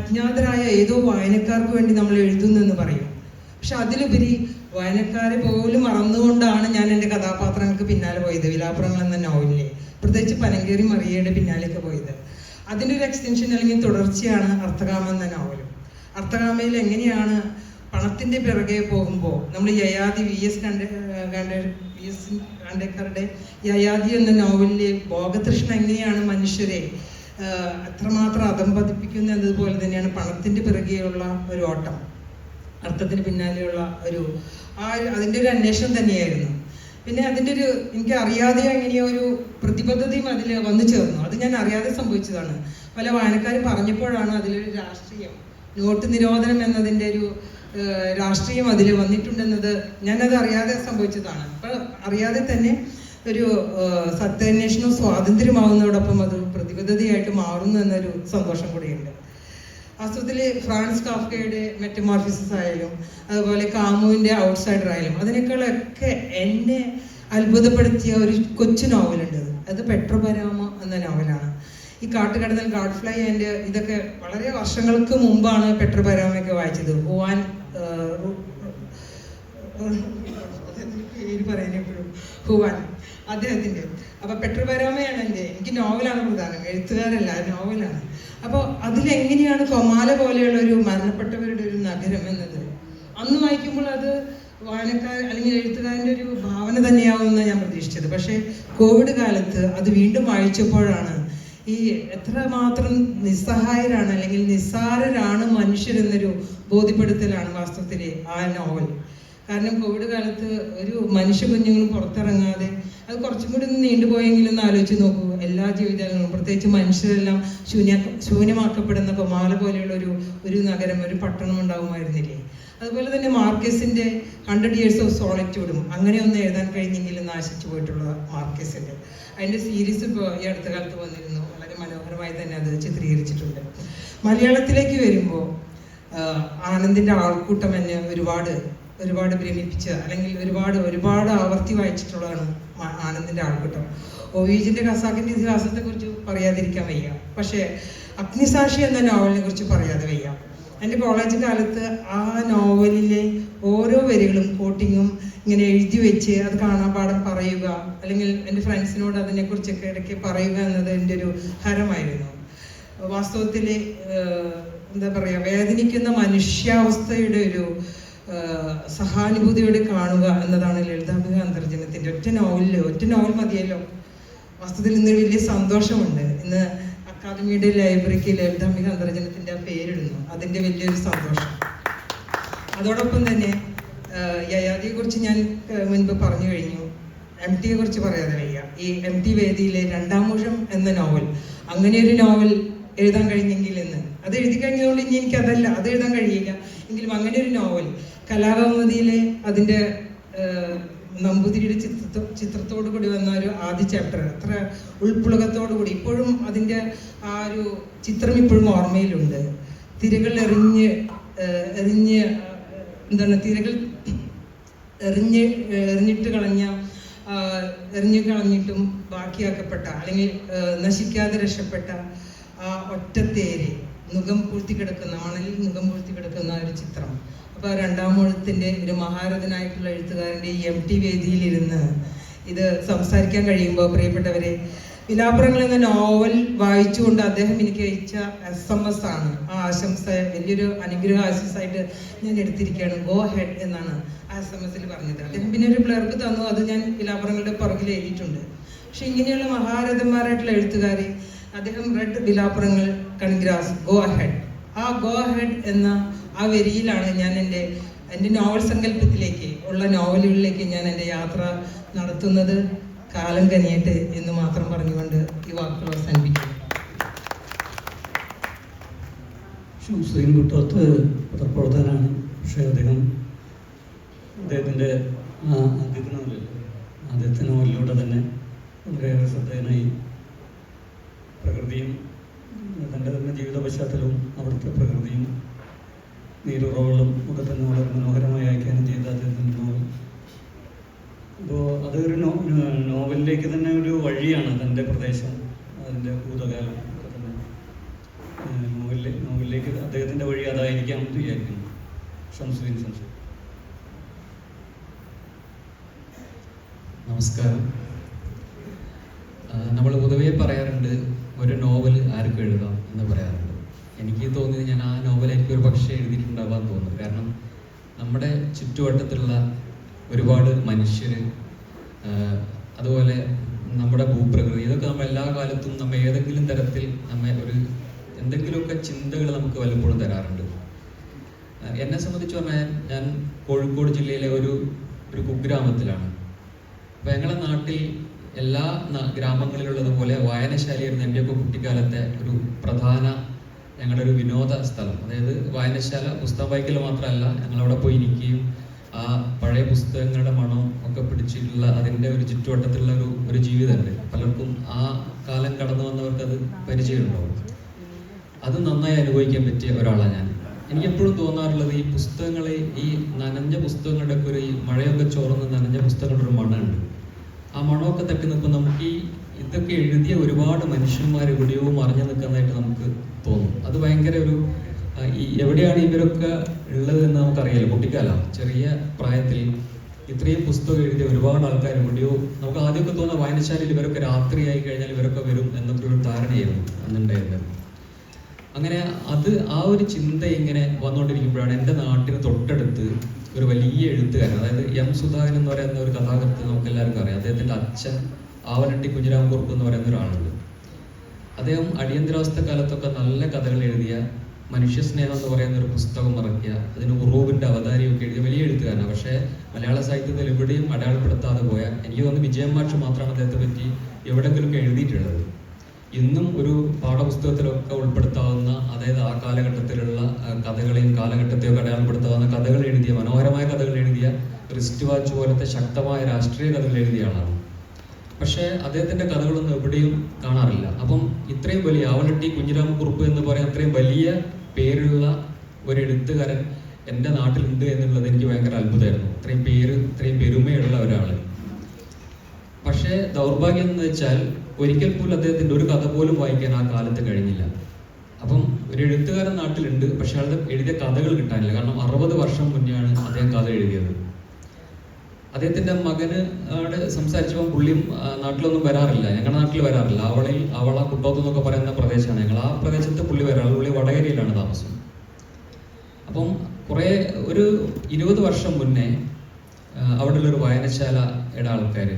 അജ്ഞാതരായ ഏതോ വായനക്കാർക്ക് വേണ്ടി നമ്മൾ എഴുതുന്നു എന്ന് പറയും. പക്ഷെ അതിലുപരി വായനക്കാരെ പോലും മറന്നുകൊണ്ടാണ് ഞാൻ എന്റെ കഥാപാത്രങ്ങൾക്ക് പിന്നാലെ പോയത്. വിലാപുറങ്ങൾ എന്ന നോവലിലെ. പ്രത്യേകിച്ച് പനങ്കേറി മറിയയുടെ പിന്നാലേക്ക് പോയത്. അതിന്റെ ഒരു എക്സ്റ്റൻഷൻ അല്ലെങ്കിൽ തുടർച്ചയാണ് അർത്ഥകാമ എന്ന നോവലും. അർത്ഥകാമയിൽ എങ്ങനെയാണ് പണത്തിന്റെ പിറകെ പോകുമ്പോൾ നമ്മൾ യയാതി വി എസ് കണ്ട കണ്ട വി എസ് യയാതി എന്ന നോവലിലെ ഭോഗതൃഷ്ണ എങ്ങനെയാണ് മനുഷ്യരെ അത്രമാത്രം അതമ്പതിപ്പിക്കുന്ന എന്നതുപോലെ തന്നെയാണ് പണത്തിന്റെ പിറകെയുള്ള ഒരു ഓട്ടം. അർത്ഥത്തിന് പിന്നാലെയുള്ള ഒരു ആ അതിന്റെ ഒരു അന്വേഷണം തന്നെയായിരുന്നു. പിന്നെ അതിന്റെ ഒരു എനിക്ക് അറിയാതെ എങ്ങനെയോ ഒരു പ്രതിബദ്ധതയും അതിൽ വന്നു ചേർന്നു. അത് ഞാൻ അറിയാതെ സംഭവിച്ചതാണ്. പല വായനക്കാർ പറഞ്ഞപ്പോഴാണ് അതിലൊരു രാഷ്ട്രീയം നോട്ട് നിരോധനം എന്നതിന്റെ ഒരു രാഷ്ട്രീയം അതിൽ വന്നിട്ടുണ്ടെന്നത് ഞാനത് അറിയാതെ സംഭവിച്ചതാണ്. അപ്പോൾ അറിയാതെ തന്നെ ഒരു സത്യാന്വേഷണവും സ്വാതന്ത്ര്യമാവുന്നതോടൊപ്പം അത് പ്രതിബദ്ധതയായിട്ട് മാറുന്നു എന്നൊരു സന്തോഷം കൂടിയുണ്ട് വാസ്തവത്തിൽ ഫ്രാൻസ് കാഫ്കയുടെ മെറ്റമോർഫിസസ് ആയാലും അതുപോലെ കാമുവിന്റെ ഔട്ട്സൈഡർ ആയാലും അതിനേക്കാളൊക്കെ എന്നെ അത്ഭുതപ്പെടുത്തിയ ഒരു കൊച്ചു നോവലുണ്ട് അത് പെട്രോപരാമ എന്ന നോവലാണ് ഈ കാട്ടുകടന്നൽ ഗാഡ് ഫ്ലൈ ആൻഡ് ഇതൊക്കെ വളരെ വർഷങ്ങൾക്ക് മുമ്പാണ് പെട്രോപരാമയൊക്കെ വായിച്ചത് ഓവാൻ പേര് ഹുവാൻ അദ്ദേഹത്തിന്റെ. അപ്പൊ പെട്രോപരാമയാണ് എന്റെ എനിക്ക് നോവലാണ് പ്രധാനം. എഴുത്തുകാരല്ല നോവലാണ്. അപ്പോൾ അതിലെങ്ങനെയാണ് കൊമാല പോലെയുള്ള ഒരു മരണപ്പെട്ടവരുടെ ഒരു നഗരം എന്നത്? അന്ന് വായിക്കുമ്പോൾ അത് വായനക്കാർ അല്ലെങ്കിൽ എഴുത്തുകാരന്റെ ഒരു ഭാവന തന്നെയാവുമെന്ന് ഞാൻ പ്രതീക്ഷിച്ചത്. പക്ഷേ കോവിഡ് കാലത്ത് അത് വീണ്ടും വായിച്ചപ്പോഴാണ് ഈ എത്രമാത്രം നിസ്സഹായരാണ് അല്ലെങ്കിൽ നിസ്സാരരാണ് മനുഷ്യരെന്നൊരു ബോധ്യപ്പെടുത്തലാണ് വാസ്തവത്തിൽ ആ നോവൽ. കാരണം കോവിഡ് കാലത്ത് ഒരു മനുഷ്യ കുഞ്ഞുങ്ങളും പുറത്തിറങ്ങാതെ അത് കുറച്ചും കൂടി ഒന്ന് നീണ്ടുപോയെങ്കിലും ഒന്ന് ആലോചിച്ച് നോക്കൂ. എല്ലാ ജീവിതങ്ങളും പ്രത്യേകിച്ച് മനുഷ്യരെല്ലാം ശൂന്യ ശൂന്യമാക്കപ്പെടുന്ന കൊമാല പോലെയുള്ള ഒരു ഒരു നഗരം ഒരു പട്ടണം ഉണ്ടാകുമായിരുന്നില്ലേ അതുപോലെ തന്നെ മാർക്കസിന്റെ ഹൺഡ്രഡ് ഇയേഴ്സ് ഓഫ് സോളിറ്റ്യൂഡും അങ്ങനെ ഒന്ന് എഴുതാൻ കഴിഞ്ഞെങ്കിലും നാശിച്ചു പോയിട്ടുള്ള മാർക്കസിന്റെ. അതിന്റെ സീരീസ് ഇപ്പോൾ ഈ അടുത്ത കാലത്ത് വന്നിരുന്നു. വളരെ മനോഹരമായി തന്നെ അത് ചിത്രീകരിച്ചിട്ടുണ്ട്. മലയാളത്തിലേക്ക് വരുമ്പോൾ ആനന്ദിന്റെ ആൾക്കൂട്ടം എന്നെ ഒരുപാട് ഒരുപാട് പ്രേമിപ്പിച്ച അല്ലെങ്കിൽ ഒരുപാട് ഒരുപാട് ആവർത്തി വായിച്ചിട്ടുള്ളതാണ് ആനന്ദിന്റെ ആൾക്കൂട്ടം. ഒവീജിന്റെ ഖസാക്കിന്റെ ഇതിഹാസത്തെ കുറിച്ച് പറയാതിരിക്കാൻ വയ്യ. പക്ഷേ അഗ്നിസാക്ഷി എന്ന നോവലിനെ കുറിച്ച് പറയാതെ വയ്യ. എന്റെ കോളേജ് കാലത്ത് ആ നോവലിലെ ഓരോ വരികളും കോട്ടിങ്ങും ഇങ്ങനെ എഴുതി വെച്ച് അത് കാണാൻ പാടം പറയുക അല്ലെങ്കിൽ എന്റെ ഫ്രണ്ട്സിനോട് അതിനെക്കുറിച്ചൊക്കെ ഇടയ്ക്ക് പറയുക എന്നത് എന്റെ ഒരു ഹരമായിരുന്നു. വാസ്തവത്തിൽ എന്താ പറയുക വേദനിക്കുന്ന മനുഷ്യാവസ്ഥയുടെ ഒരു സഹാനുഭൂതിയോടെ കാണുക എന്നതാണ് ലളിതാഭിക അന്തർജനത്തിന്റെ ഒറ്റ നോവലിൽ ഒറ്റ നോവൽ മതിയല്ലോ. വസ്തുതയിൽ ഇന്ന് വലിയ സന്തോഷമുണ്ട്. ഇന്ന് അക്കാദമിയുടെ ലൈബ്രറിക്ക് ലളിതാഭിക അന്തർജനത്തിന്റെ ആ പേരിടുന്നു. അതിന്റെ വലിയൊരു സന്തോഷം. അതോടൊപ്പം തന്നെ യയാദിയെ കുറിച്ച് ഞാൻ മുൻപ് പറഞ്ഞു കഴിഞ്ഞു. എം ടിയെ കുറിച്ച് പറയാതെ വയ്യ. ഈ എം ടി വേദിയിലെ രണ്ടാമൂഴം എന്ന നോവൽ. അങ്ങനെ ഒരു നോവൽ എഴുതാൻ കഴിഞ്ഞെങ്കിൽ എന്ന് അത് എഴുതി കഴിഞ്ഞതുകൊണ്ട് ഇനി എനിക്ക് അതല്ല അത് എഴുതാൻ കഴിയില്ല. എങ്കിലും അങ്ങനെ ഒരു നോവൽ കലാകൗമുദിയിലെ അതിന്റെ നമ്പൂതിരിയുടെ ചിത്രത്തോ ചിത്രത്തോടു കൂടി വന്ന ഒരു ആദ്യ ചാപ്റ്റർ അത്ര ഉൾപ്പുളകത്തോടു കൂടി. ഇപ്പോഴും അതിന്റെ ആ ഒരു ചിത്രം ഇപ്പോഴും ഓർമ്മയിലുണ്ട്. തിരകൾ എറിഞ്ഞ് എറിഞ്ഞ് എന്താണ് തിരകൾ എറിഞ്ഞ് എറിഞ്ഞിട്ട് കളഞ്ഞ എറിഞ്ഞു കളഞ്ഞിട്ടും ബാക്കിയാക്കപ്പെട്ട അല്ലെങ്കിൽ നശിക്കാതെ രക്ഷപ്പെട്ട ആ ഒറ്റത്തേര് മുഖം പൂഴ്ത്തി കിടക്കുന്ന മണലിൽ മുഖം പൂഴ്ത്തി കിടക്കുന്ന ഒരു ചിത്രം. അപ്പൊ ആ രണ്ടാം മുഴത്തിന്റെ ഒരു മഹാരഥനായിട്ടുള്ള എഴുത്തുകാരന്റെ ഈ എം ടി വേദിയിലിരുന്ന് ഇത് സംസാരിക്കാൻ കഴിയുമ്പോൾ പ്രിയപ്പെട്ടവരെ വിലാപുരങ്ങൾ എന്ന നോവൽ വായിച്ചുകൊണ്ട് അദ്ദേഹം എനിക്ക് അയച്ച എസ് എം എസ് ആണ്. ആ ആശംസ വലിയൊരു അനുഗ്രഹ ആശംസയായിട്ട് ഞാൻ എടുത്തിരിക്കുകയാണ്. ഗോ ഹെഡ് എന്നാണ് ആ എസ് എം എസിൽ പറഞ്ഞത്. അദ്ദേഹം പിന്നെ ഒരു ബ്ലർബ് തന്നു. അത് ഞാൻ വിലാപുരങ്ങളുടെ പുറകിൽ എഴുതിയിട്ടുണ്ട്. പക്ഷെ ഇങ്ങനെയുള്ള മഹാരഥന്മാരായിട്ടുള്ള എഴുത്തുകാരെ അദ്ദേഹം റെഡ് വിലാപുരങ്ങൾ കൺഗ്രാസ് ഗോ ഹെഡ് ആ ഗോ ഹെഡ് എന്ന ആ വരിയിലാണ് ഞാൻ എന്റെ എന്റെ നോവൽ സങ്കല്പത്തിലേക്ക് ഉള്ള നോവലുകളിലേക്ക് ഞാൻ എന്റെ യാത്ര നടത്തുന്നത് കാലം കനിയട്ടെ എന്ന് മാത്രം പറഞ്ഞുകൊണ്ട് ഈ വാക്കുകൾ അവസാനിപ്പിക്കുന്നു. ഹുസൈൻ കുട്ടത്ത് പത്രപ്രവർത്തകനാണ്. പക്ഷേ അദ്ദേഹം അദ്ദേഹത്തിന്റെ ആദ്യത്തെ നോവൽ ആദ്യത്തെ നോവലിലൂടെ തന്നെ വളരെയേറെ ശ്രദ്ധേയനായി പ്രകൃതിയും തന്റെ തന്നെ ജീവിത പശ്ചാത്തലവും അവിടുത്തെ പ്രകൃതിയും നീരുറവുകളും ഒക്കെ തന്നെ വളരെ മനോഹരമായി ആഖ്യാനം ചെയ്ത അദ്ദേഹത്തിന്റെ നോവൽ അപ്പോൾ അതൊരു നോ നോവലിലേക്ക് തന്നെ ഒരു വഴിയാണ് തന്റെ പ്രദേശം അതിന്റെ ഭൂതകാലം ഒക്കെ തന്നെ. നോവലിലെ നോവലിലേക്ക് അദ്ദേഹത്തിന്റെ വഴി അതായിരിക്കാം എന്ന് വിചാരിക്കുന്നു. സംശയം സംശയം നമസ്കാരം. നമ്മൾ പൊതുവേ പറയാറുണ്ട് ഒരു നോവൽ ആർക്കും എഴുതാം എന്ന് പറയാറുണ്ട്. എനിക്ക് തോന്നിയത് ഞാൻ ആ നോവൽ എനിക്ക് ഒരു പക്ഷേ എഴുതിയിട്ടുണ്ടാവാൻ തോന്നുന്നു. കാരണം നമ്മുടെ ചുറ്റുവട്ടത്തുള്ള ഒരുപാട് മനുഷ്യർ അതുപോലെ നമ്മുടെ ഭൂപ്രകൃതി ഇതൊക്കെ നമ്മൾ എല്ലാ കാലത്തും നമ്മ ഏതെങ്കിലും തരത്തിൽ നമ്മെ ഒരു എന്തെങ്കിലുമൊക്കെ ചിന്തകൾ നമുക്ക് വല്ലപ്പോഴും തരാറുണ്ട്. എന്നെ സംബന്ധിച്ച് പറഞ്ഞാൽ ഞാൻ കോഴിക്കോട് ജില്ലയിലെ ഒരു ഒരു കുഗ്രാമത്തിലാണ്. അപ്പം ഞങ്ങളുടെ നാട്ടിൽ എല്ലാ ഗ്രാമങ്ങളിലുള്ളതുപോലെ വായനശാലയായിരുന്നു എന്റെയൊക്കെ കുട്ടിക്കാലത്തെ ഒരു പ്രധാന ഞങ്ങളുടെ ഒരു വിനോദ സ്ഥലം. അതായത് വായനശാല പുസ്തകം വായിക്കൽ മാത്രമല്ല ഞങ്ങളവിടെ പോയി ഇരിക്കുകയും ആ പഴയ പുസ്തകങ്ങളുടെ മണം ഒക്കെ പിടിച്ചിട്ടുള്ള അതിന്റെ ഒരു ചുറ്റുവട്ടത്തിലുള്ള ഒരു ഒരു ജീവിതമുണ്ട്. പലർക്കും ആ കാലം കടന്നു വന്നവർക്ക് അത് പരിചയമുണ്ടാവും. അത് നന്നായി അനുഭവിക്കാൻ പറ്റിയ ഒരാളാണ് ഞാൻ. എനിക്ക് എപ്പോഴും തോന്നാറുള്ളത് ഈ പുസ്തകങ്ങളെ ഈ നനഞ്ഞ പുസ്തകങ്ങളുടെ ഒക്കെ ഒരു ഈ മഴയൊക്കെ ചോർന്ന് നനഞ്ഞ പുസ്തകങ്ങളുടെ ഒരു മണമുണ്ട്. ആ മണമൊക്കെ തട്ടി നിൽക്കുമ്പോൾ നമുക്ക് ഈ ഇതൊക്കെ എഴുതിയ ഒരുപാട് മനുഷ്യന്മാർ എവിടെയോ മറിഞ്ഞു നിൽക്കുന്നതായിട്ട് നമുക്ക് തോന്നും. അത് ഭയങ്കര ഒരു എവിടെയാണ് ഇവരൊക്കെ ഉള്ളത് എന്ന് നമുക്കറിയാലോ കുട്ടിക്കാലം ചെറിയ പ്രായത്തിൽ ഇത്രയും പുസ്തകം എഴുതിയ ഒരുപാട് ആൾക്കാർ എവിടെയോ നമുക്ക് ആദ്യമൊക്കെ തോന്നുന്ന വായനശാലയിൽ ഇവരൊക്കെ രാത്രിയായി കഴിഞ്ഞാൽ ഇവരൊക്കെ വരും എന്നൊക്കെ ഒരു ധാരണയായിരുന്നു അന്നുണ്ടായിരുന്നത്. അങ്ങനെ അത് ആ ഒരു ചിന്ത ഇങ്ങനെ വന്നുകൊണ്ടിരിക്കുമ്പോഴാണ് എന്റെ നാട്ടിന് തൊട്ടടുത്ത് ഒരു വലിയ എഴുത്തുകാരൻ അതായത് എം സുധാകരൻ എന്ന് പറയുന്ന ഒരു കഥാകൃത്ത് നമുക്ക് എല്ലാവർക്കും അറിയാം. അദ്ദേഹത്തിന്റെ അച്ഛൻ ആവനട്ടി കുഞ്ഞിരാംകുറുപ്പ് എന്ന് പറയുന്ന ഒരാളുണ്ട്. അദ്ദേഹം അടിയന്തരാവസ്ഥ കാലത്തൊക്കെ നല്ല കഥകൾ എഴുതിയ മനുഷ്യസ്നേഹം എന്ന് പറയുന്ന ഒരു പുസ്തകം ഇറക്കിയ അതിന് ഉറൂബിന്റെ അവതാരിയൊക്കെ എഴുതിയ വലിയ എഴുത്തുകാരനാണ്. പക്ഷേ മലയാള സാഹിത്യത്തിൽ എവിടെയും അടയാളപ്പെടുത്താതെ പോയ എനിക്ക് തോന്നുന്നു വിജയൻ മാഷ് മാത്രമാണ് അദ്ദേഹത്തെ പറ്റി എവിടെങ്കിലുമൊക്കെ എഴുതിയിട്ടുള്ളത്. ഇന്നും ഒരു പാഠപുസ്തകത്തിലൊക്കെ ഉൾപ്പെടുത്താവുന്ന അതായത് ആ കാലഘട്ടത്തിലുള്ള കഥകളെയും കാലഘട്ടത്തെയും അടയാളപ്പെടുത്താവുന്ന കഥകൾ എഴുതിയ മനോഹരമായ കഥകൾ എഴുതിയ റിസ്റ്റ് വാച്ച് പോലത്തെ ശക്തമായ രാഷ്ട്രീയ കഥകൾ എഴുതിയ ആളാണ്. പക്ഷേ അദ്ദേഹത്തിന്റെ കഥകളൊന്നും എവിടെയും കാണാറില്ല. അപ്പം ഇത്രയും വലിയ ആവലട്ടി കുഞ്ഞിരാമക്കുറുപ്പ് എന്ന് പറയുന്ന അത്രയും വലിയ പേരുള്ള ഒരു എഴുത്തുകാരൻ എന്റെ നാട്ടിലുണ്ട് എന്നുള്ളത് എനിക്ക് ഭയങ്കര അത്ഭുതമായിരുന്നു. ഇത്രയും പേര് ഇത്രയും പെരുമയുള്ള ഒരാൾ പക്ഷേ ദൗർഭാഗ്യം എന്ന് വെച്ചാൽ ഒരിക്കൽ പോലും അദ്ദേഹത്തിന്റെ ഒരു കഥ പോലും വായിക്കാൻ ആ കാലത്ത് കഴിഞ്ഞില്ല. അപ്പം ഒരു എഴുത്തുകാരൻ നാട്ടിലുണ്ട് പക്ഷെ അയാളുടെ എഴുതിയ കഥകൾ കിട്ടാനില്ല. കാരണം അറുപത് വർഷം മുന്നെയാണ് അദ്ദേഹം കഥ എഴുതിയത്. അദ്ദേഹത്തിന്റെ മകന് അവിടെ സംസാരിച്ചപ്പോൾ പുള്ളിയും നാട്ടിലൊന്നും വരാറില്ല. ഞങ്ങളുടെ നാട്ടിൽ വരാറില്ല. അവളിൽ അവള കുട്ടോത്തം എന്നൊക്കെ പറയുന്ന പ്രദേശമാണ് ഞങ്ങൾ ആ പ്രദേശത്ത് പുള്ളി വരാറുള്ള പുള്ളി വടകരയിലാണ് താമസം. അപ്പം കുറേ ഒരു ഇരുപത് വർഷം മുന്നേ ആ, അവിടെയുള്ള ഒരു വായനശാലയുടെ ആൾക്കാർ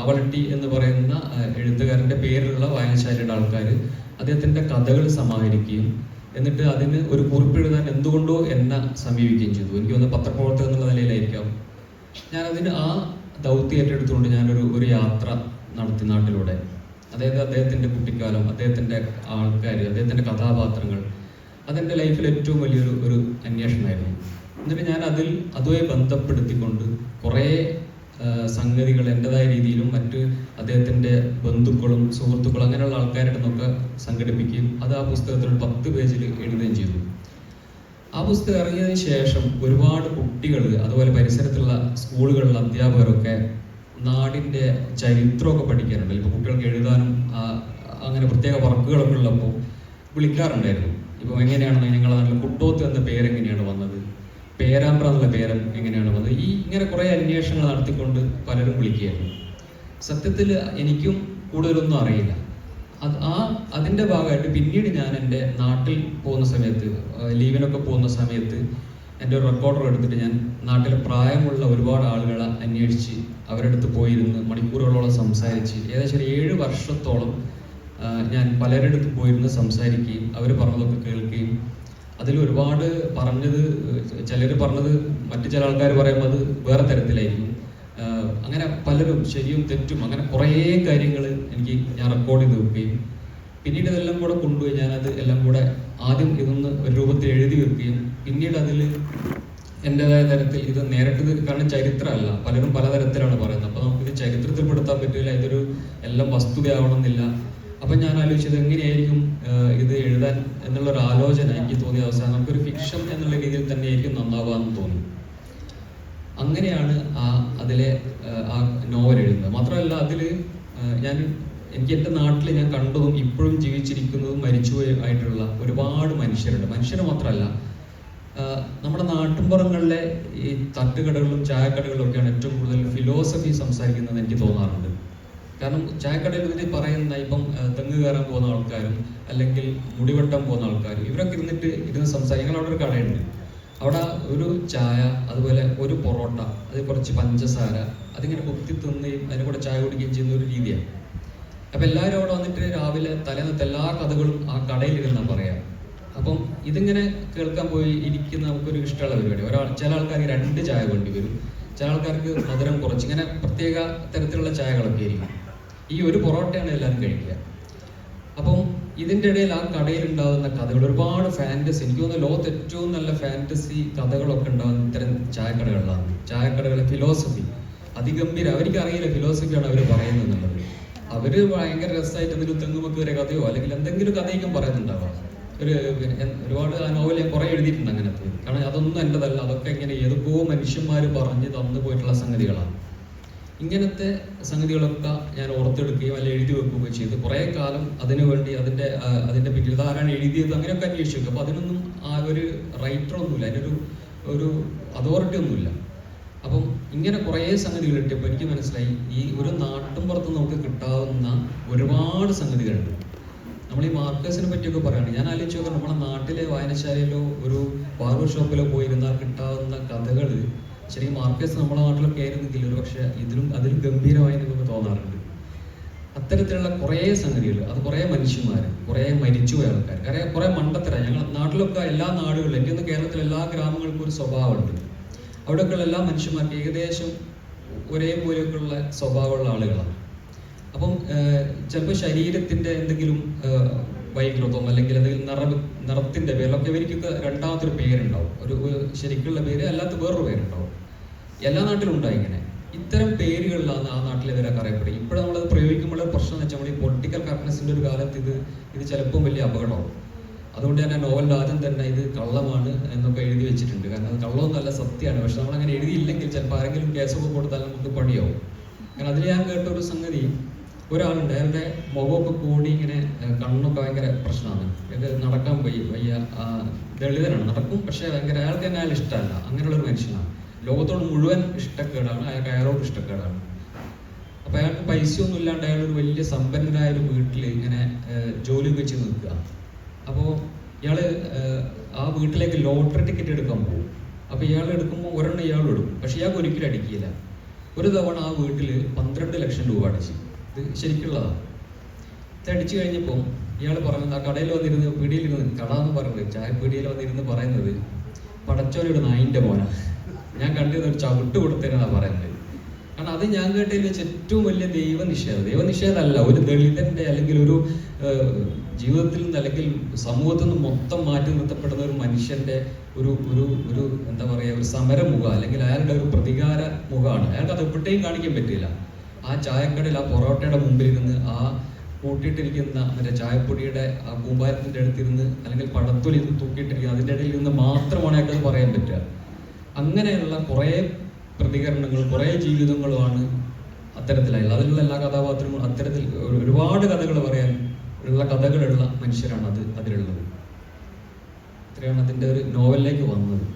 അവളട്ടി എന്ന് പറയുന്ന എഴുത്തുകാരന്റെ പേരിലുള്ള വായനശാലയുടെ ആൾക്കാർ അദ്ദേഹത്തിന്റെ കഥകൾ സമാഹരിക്കുകയും എന്നിട്ട് അതിന് ഒരു കുറിപ്പ് എഴുതാൻ എന്തുകൊണ്ടോ എന്നെ സമീപിക്കുകയും ചെയ്തു. എനിക്ക് തോന്നുന്നു പത്രപ്രവർത്തകം എന്നുള്ള നിലയിലായിരിക്കാം. ഞാൻ അതിന് ആ ദൗത്യം ഏറ്റെടുത്തുകൊണ്ട് ഞാനൊരു ഒരു യാത്ര നടത്തി നാട്ടിലൂടെ. അതായത് അദ്ദേഹത്തിന്റെ കുട്ടിക്കാലം അദ്ദേഹത്തിന്റെ ആൾക്കാർ അദ്ദേഹത്തിന്റെ കഥാപാത്രങ്ങൾ അതെന്റെ ലൈഫിൽ ഏറ്റവും വലിയൊരു ഒരു അന്വേഷണമായിരുന്നു. എന്നിട്ട് ഞാൻ അതിൽ അതുമായി ബന്ധപ്പെടുത്തിക്കൊണ്ട് കുറേ സംഗതികൾ എന്റെതായ രീതിയിലും മറ്റ് അദ്ദേഹത്തിന്റെ ബന്ധുക്കളും സുഹൃത്തുക്കളും അങ്ങനെയുള്ള ആൾക്കാരുടെ നിന്നൊക്കെ സംഘടിപ്പിക്കുകയും അത് ആ പുസ്തകത്തിൽ പത്ത് പേജിൽ എഴുതുകയും ചെയ്തു. ആ പുസ്തകം ഇറങ്ങിയതിന് ശേഷം ഒരുപാട് കുട്ടികൾ അതുപോലെ പരിസരത്തുള്ള സ്കൂളുകളിലെ അധ്യാപകരൊക്കെ നാടിന്റെ ചരിത്രമൊക്കെ പഠിക്കാറുണ്ട്. ഇപ്പോൾ കുട്ടികൾക്ക് എഴുതാനും അങ്ങനെ പ്രത്യേക വർക്കുകളൊക്കെ ഉള്ളപ്പോൾ വിളിക്കാറുണ്ടായിരുന്നു. ഇപ്പോൾ എങ്ങനെയാണ് ഞങ്ങൾ നാട്ടിൽ കുട്ടോത്ത് എന്ന പേരെങ്ങനെയാണ് വന്നത്? പേരാമ്പ്ര എന്നുള്ള പേരം എങ്ങനെയാണ് വന്നത്? ഈ ഇങ്ങനെ കുറേ അന്വേഷണങ്ങൾ നടത്തിക്കൊണ്ട് പലരും വിളിക്കുകയായിരുന്നു. സത്യത്തിൽ എനിക്കും കൂടുതലൊന്നും അറിയില്ല. അത് ആ അതിന്റെ ഭാഗമായിട്ട് പിന്നീട് ഞാൻ എന്റെ നാട്ടിൽ പോകുന്ന സമയത്ത് ലീവിനൊക്കെ പോകുന്ന സമയത്ത് എന്റെ ഒരു റെക്കോർഡർ എടുത്തിട്ട് ഞാൻ നാട്ടിലെ പ്രായമുള്ള ഒരുപാട് ആളുകളെ അന്വേഷിച്ച് അവരുടെ അടുത്ത് പോയിരുന്ന് മണിക്കൂറുകളോളം സംസാരിച്ച് ഏകദേശം ഏഴ് വർഷത്തോളം ഞാൻ പലരുടെ അടുത്ത് പോയിരുന്ന് സംസാരിക്കുകയും അവർ പറഞ്ഞതൊക്കെ കേൾക്കുകയും അതിൽ ഒരുപാട് പറഞ്ഞത് ചിലർ പറഞ്ഞത് മറ്റു ചില ആൾക്കാർ പറയുമ്പോൾ അത് വേറെ തരത്തിലായിരിക്കും. അങ്ങനെ പലരും ശരിയും തെറ്റും അങ്ങനെ കുറേ കാര്യങ്ങൾ എനിക്ക് ഞാൻ റെക്കോർഡ് ചെയ്ത് വെക്കുകയും പിന്നീട് ഇതെല്ലാം കൂടെ കൊണ്ടുപോയി ഞാനത് എല്ലാം കൂടെ ആദ്യം ഇതൊന്ന് ഒരു രൂപത്തിൽ എഴുതി വെക്കുകയും പിന്നീട് അതിൽ എന്റെതായ തരത്തിൽ ഇത് നേരിട്ട് കാരണം ചരിത്രമല്ല. പലരും പലതരത്തിലാണ് പറയുന്നത്. അപ്പോൾ നമുക്കിത് ചരിത്രത്തിൽ പെടുത്താൻ പറ്റില്ല. ഇതൊരു എല്ലാം വസ്തുതയാവണമെന്നില്ല. അപ്പം ഞാൻ ആലോചിച്ചത് എങ്ങനെയായിരിക്കും ഇത് എഴുതാൻ എന്നുള്ള ഒരു ആലോചന എനിക്ക് തോന്നിയ അവസാനം നമുക്കൊരു ഫിക്ഷൻ എന്നുള്ള രീതിയിൽ തന്നെ ആയിരിക്കും നന്നാവാന്ന് തോന്നി. അങ്ങനെയാണ് ആ അതിലെ ആ നോവൽ എഴുതുന്നത്. മാത്രമല്ല അതിൽ ഞാൻ എനിക്ക് എന്റെ നാട്ടിൽ ഞാൻ കണ്ടതും ഇപ്പോഴും ജീവിച്ചിരിക്കുന്നതും മരിച്ചുപോയി ആയിട്ടുള്ള ഒരുപാട് മനുഷ്യരുണ്ട്. മനുഷ്യർ മാത്രമല്ല നമ്മുടെ നാട്ടിൻപുറങ്ങളിലെ ഈ തട്ടുകടകളും ചായക്കടകളും ഒക്കെയാണ് ഏറ്റവും കൂടുതൽ ഫിലോസഫി സംസാരിക്കുന്നത് എനിക്ക് തോന്നാറുണ്ട്. കാരണം ചായക്കടയിൽ ഇതിൽ പറയുന്ന ഇപ്പം തെങ്ങ് കയറാൻ പോകുന്ന ആൾക്കാരും അല്ലെങ്കിൽ മുടിവെട്ടാൻ പോകുന്ന ആൾക്കാരും ഇവരൊക്കെ ഇരുന്നിട്ട് ഇരുന്ന് സംസാരിക്കും. അവിടെ ഒരു കടയുണ്ട്. അവിടെ ഒരു ചായ അതുപോലെ ഒരു പൊറോട്ട അത് കുറച്ച് പഞ്ചസാര അതിങ്ങനെ കുത്തി തിന്നുകയും അതിനെ കൂടെ ചായ കുടിക്കുകയും ചെയ്യുന്ന ഒരു രീതിയാണ്. അപ്പൊ എല്ലാവരും അവിടെ വന്നിട്ട് രാവിലെ തലേന്നത്തെ എല്ലാ കഥകളും ആ കടയിലിരുന്നാ പറയാം. അപ്പം ഇതിങ്ങനെ കേൾക്കാൻ പോയി ഇരിക്കുന്ന നമുക്കൊരു ഇഷ്ടമുള്ള പരിപാടി. ഒരാൾ ചില ആൾക്കാർക്ക് രണ്ട് ചായ വേണ്ടി വരും. ചില ആൾക്കാർക്ക് മധുരം കുറച്ച്. ഇങ്ങനെ പ്രത്യേക തരത്തിലുള്ള ചായകളൊക്കെ ആയിരിക്കും. ഈ ഒരു പൊറോട്ടയാണ് എല്ലാവരും കഴിക്കുക. അപ്പം ഇതിന്റെ ഇടയിൽ ആ കടയിൽ ഉണ്ടാകുന്ന കഥകൾ ഒരുപാട് ഫാന്റസി എനിക്ക് തോന്നുന്നു ലോകത്ത് ഏറ്റവും നല്ല ഫാന്റസി കഥകളൊക്കെ ഉണ്ടാകുന്ന ഇത്തരം ചായക്കടകളിലാണ്. ചായക്കടകളെ ഫിലോസഫി അതിഗംഭീര അവർക്ക് അറിയില്ല ഫിലോസഫിയാണ് അവർ പറയുന്നത് എന്നുള്ളത്. അവർ ഭയങ്കര രസമായിട്ട് എന്തെങ്കിലും തെങ്ങുമൊക്കെ വരെ കഥയോ അല്ലെങ്കിൽ എന്തെങ്കിലും കഥയൊക്കെ പറയുന്നുണ്ടാവാം. ഒരു ഒരുപാട് ആ നോവൽ ഞാൻ കുറെ എഴുതിയിട്ടുണ്ട് അങ്ങനത്തെ കാരണം അതൊന്നും എന്റെതല്ല അതൊക്കെ ഇങ്ങനെ ഏതൊക്കെയോ മനുഷ്യന്മാർ പറഞ്ഞ് തന്നു പോയിട്ടുള്ള സംഗതികളാണ്. ഇങ്ങനത്തെ സംഗതികളൊക്കെ ഞാൻ ഓർത്തെടുക്കുകയും അല്ലെങ്കിൽ എഴുതി വെക്കുകയും ചെയ്ത്. കുറേ കാലം അതിനു വേണ്ടി അതിന്റെ അതിന്റെ പിന്നിൽ ആരാണ് എഴുതിയത് അങ്ങനെയൊക്കെ അന്വേഷിച്ചു. അപ്പൊ അതിനൊന്നും ആ ഒരു റൈറ്റർ ഒന്നുമില്ല. അതിനൊരു ഒരു അതോറിറ്റി ഒന്നുമില്ല. അപ്പം ഇങ്ങനെ കുറേ സംഗതികൾ കിട്ടിയപ്പോൾ എനിക്ക് മനസ്സിലായി ഈ ഒരു നാട്ടും പുറത്ത് നമുക്ക് കിട്ടാവുന്ന ഒരുപാട് സംഗതികളുണ്ട്. നമ്മൾ ഈ മാർക്കേഴ്സിനെ പറ്റിയൊക്കെ പറയുകയാണ് ഞാൻ ആലോചിച്ച് നോക്കാം നമ്മുടെ നാട്ടിലെ വായനശാലയിലോ ഒരു ബാർബർ ഷോപ്പിലോ പോയിരുന്നാൽ കിട്ടാവുന്ന കഥകൾ ശരിക്കും മാർക്കേഴ്സ് നമ്മുടെ നാട്ടിലൊക്കെ ആയിരുന്നെങ്കിൽ ഒരു പക്ഷേ ഇതിലും അതിലും ഗംഭീരമായി നമുക്ക് തോന്നാറുണ്ട്. അത്തരത്തിലുള്ള കുറേ സംഗതികൾ അത് കുറേ മനുഷ്യന്മാർ കുറേ മരിച്ചുപോയ ആൾക്കാർ. കുറേ കുറേ മണ്ടത്തര. നാട്ടിലൊക്കെ എല്ലാ നാടുകളിലും എനിക്കൊന്ന് കേരളത്തിലെ എല്ലാ ഗ്രാമങ്ങൾക്കും ഒരു സ്വഭാവമുണ്ട്. അവിടെയൊക്കെയുള്ള എല്ലാ മനുഷ്യന്മാർക്ക് ഏകദേശം ഒരേപോലെയൊക്കെയുള്ള സ്വഭാവമുള്ള ആളുകളാണ്. അപ്പം ചിലപ്പോൾ ശരീരത്തിന്റെ എന്തെങ്കിലും വൈകൃതം അല്ലെങ്കിൽ എന്തെങ്കിലും നിറ നിറത്തിന്റെ പേരിലൊക്കെ ഇവർക്കൊക്കെ രണ്ടാമത്തൊരു പേരുണ്ടാവും. ഒരു ശരിക്കുള്ള പേര് അല്ലാത്ത വേറൊരു പേരുണ്ടാവും. എല്ലാ നാട്ടിലും ഉണ്ടായി ഇങ്ങനെ. ഇത്തരം പേരുകളിലാണ് ആ നാട്ടിലെ ഇവരൊക്കെ അറിയപ്പെടും ഇപ്പോഴും നമ്മളത് പ്രയോഗിക്കുമ്പോൾ പ്രശ്നം എന്ന് വെച്ചാൽ നമ്മൾ ഈ പൊളിറ്റിക്കൽ കറക്റ്റ്നെസിന്റെ ഒരു കാലത്ത് ഇത് ഇത് ചിലപ്പോൾ വലിയ അപകടമാവും. അതുകൊണ്ട് തന്നെ നോവലിൽ ആദ്യം തന്നെ ഇത് കള്ളമാണ് എന്നൊക്കെ എഴുതി വെച്ചിട്ടുണ്ട്. കാരണം അത് കള്ളമൊന്നുമല്ല സത്യമാണ്. പക്ഷെ നമ്മൾ അങ്ങനെ എഴുതിയില്ലെങ്കിൽ ചിലപ്പോൾ ആരെങ്കിലും കേസൊക്കെ കൊടുത്താൽ നമുക്ക് പണിയാവും. കാരണം അതിൽ ഞാൻ കേട്ട ഒരു സംഗതി ഒരാളുണ്ട്. അയാളുടെ മുഖമൊക്കെ കൂടി ഇങ്ങനെ കണ്ണൊക്കെ ഭയങ്കര പ്രശ്നമാണ്. ഇത് നടക്കാൻ പോയി വയ്യ ആ, ദളിതനാണ്. നടക്കും പക്ഷെ ഭയങ്കര അയാൾക്ക് തന്നെ അയാൾ ഇഷ്ടമല്ല. അങ്ങനെയുള്ള ഒരു മനുഷ്യനാണ്. ലോകത്തോട് മുഴുവൻ ഇഷ്ടക്കേടാണ്. അയാൾക്ക് അയാളോട് ഇഷ്ടക്കേടാണ്. അപ്പൊ അയാൾക്ക് പൈസയൊന്നും ഇല്ലാണ്ട് അയാൾ ഒരു വലിയ സമ്പന്നനായ ഒരു വീട്ടിൽ ഇങ്ങനെ ജോലി വെച്ച് നിൽക്കുക. അപ്പോൾ ഇയാൾ ആ വീട്ടിലേക്ക് ലോട്ടറി ടിക്കറ്റ് എടുക്കാൻ പോകും. അപ്പൊ ഇയാൾ എടുക്കുമ്പോൾ ഒരെണ്ണം ഇയാൾ ഇടും പക്ഷെ ഇയാൾക്ക് ഒരിക്കലും അടിക്കില്ല. ഒരു തവണ ആ വീട്ടിൽ പന്ത്രണ്ട് ലക്ഷം രൂപ അടിച്ചു. ഇത് ശരിക്കുള്ളതാണ് ഇത് അടിച്ചു കഴിഞ്ഞപ്പോൾ ഇയാൾ പറഞ്ഞത് ആ കടയിൽ വന്നിരുന്ന് പീടിയിലിരുന്ന് കട എന്ന് പറയുന്നത് ചായപ്പീടിയിൽ വന്നിരുന്ന് പറയുന്നത് പടച്ചോലയുടെ നായിന്റെ മോനാ. ഞാൻ കണ്ടിരുന്ന ഒരു ചവിട്ട് കൊടുത്തേനാ പറയുന്നത്. കാരണം അത് ഞാൻ കേട്ടതിൽ വെച്ച് ഏറ്റവും വലിയ ദൈവനിഷേധം. ദൈവനിഷേധമല്ല ഒരു ദളിതന്റെ അല്ലെങ്കിൽ ഒരു ജീവിതത്തിൽ നിന്ന് അല്ലെങ്കിൽ സമൂഹത്തിൽ നിന്ന് മൊത്തം മാറ്റി നിർത്തപ്പെടുന്ന ഒരു മനുഷ്യന്റെ ഒരു ഒരു ഒരു എന്താ പറയുക ഒരു സമരമുഖ അല്ലെങ്കിൽ അയാളുടെ ഒരു പ്രതികാര മുഖമാണ് അയാൾക്ക് അത് എവിടെയും കാണിക്കാൻ പറ്റില്ല. ആ ചായക്കടയിൽ ആ പൊറോട്ടയുടെ മുമ്പിൽ ഇരുന്ന് ആ കൂട്ടിയിട്ടിരിക്കുന്ന മറ്റേ ചായപ്പൊടിയുടെ ആ കൂമ്പാരത്തിന്റെ അടുത്തിരുന്ന് അല്ലെങ്കിൽ പടത്തൊലി തൂക്കിയിട്ടിരിക്കുന്ന അതിന്റെ ഇടയിൽ നിന്ന് മാത്രമാണ് അയാൾക്ക് അത് പറയാൻ പറ്റുക. അങ്ങനെയുള്ള കുറേ പ്രതികരണങ്ങൾ കുറേ ജീവിതങ്ങളുമാണ് അത്തരത്തിലായുള്ളത്. അതിലുള്ള എല്ലാ കഥാപാത്രങ്ങളും അത്തരത്തിൽ ഒരുപാട് കഥകൾ പറയാൻ ഉള്ള കഥകളുള്ള മനുഷ്യരാണ് അത് അതിലുള്ളത്. ഇത്രയാണ് അതിന്റെ ഒരു നോവലിലേക്ക് വന്നത്.